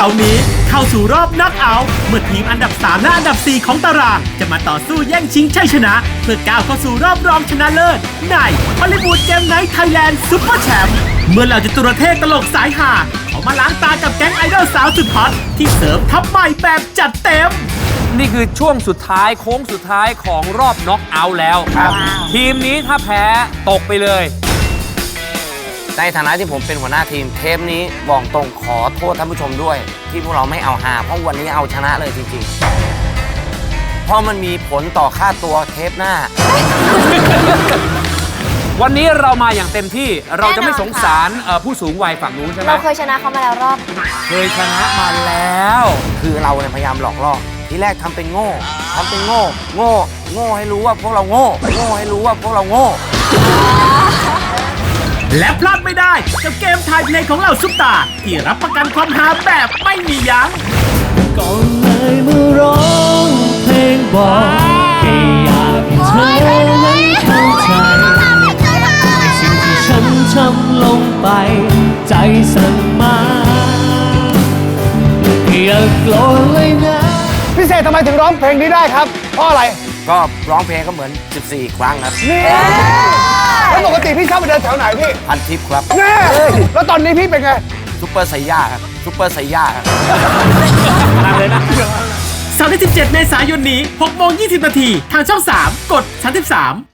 าร์นี้ เข้าสู่รอบนักเอาท์เมื่อทีมอันดับ 3 และอันดับ 4 ของตาราง จะมาต่อสู้แย่งชิงชัยชนะ เพื่อก้าวเข้าสู่รอบรองชนะเลิศในฮอลลีวูดเกมไนท์ไทยแลนด์ซุปเปอร์แชมป์เมื่อเราจะตุรเทศตลกสายหาเขามาล้างตากับแก๊งไอดอลสาวสุดฮอตที่เสริมทัพใหม่แบบจัดเต็มนี่คือช่วงสุดท้ายโค้งสุดท้ายของรอบน็อกเอาท์แล้ว ทีมนี้ถ้าแพ้ตกไปเลย ในฐานะที่ผมเป็นหัวหน้าทีมเทปนี้บอกตรงขอโทษท่านผู้ชมด้วย ที่พวกเราไม่เอาหา เพราะวันนี้เอาชนะเลยจริงๆ เพราะมันมีผลต่อค่าตัวเทปหน้า วันนี้เรามาอย่างเต็มที่เราจะไม่แน่นอนสงสารเอ่อผู้สูงวัยฝั่งนู้นใช่ไหมเราเคยชนะเขามาแล้วรอบ เคยชนะมาแล้ว คือเราเนี่ยพยายามหลอกล่อทีแรกทำเป็นโง่ทำเป็นโง่ โง่ โง่ให้รู้ว่าพวกเราโง่ โง่ให้รู้ว่าพวกเราโง่ และพลาดไม่ได้กับเกมทายเพลงของเราซุปตา ที่รับประกันความหาแบบไม่มียั้งก่อนเลยเมื่อร้องเพลงบอกแค่อยากให้เธอนั้นเข้าใจในสิ่งที่ฉันทำลงไป ใจสั่งมาอย่าโกรธเลยนะ พิเศษทำไมถึงร้องเพลงนี้ได้ครับ เพราะอะไร ก็ร้องเพลงก็เหมือน 14 ครั้งครับนี่แล้วปกติพี่ชอบไปเดินแถวไหนพี่พันทิปครับแน่แล้วตอนนี้พี่เป็นไงซุปเปอร์ไซย่าครับซุปเปอร์ไซย่าครับเสาร์ที่17เมษายนนี้6โมง20นาทีทางช่อง 3 กด 33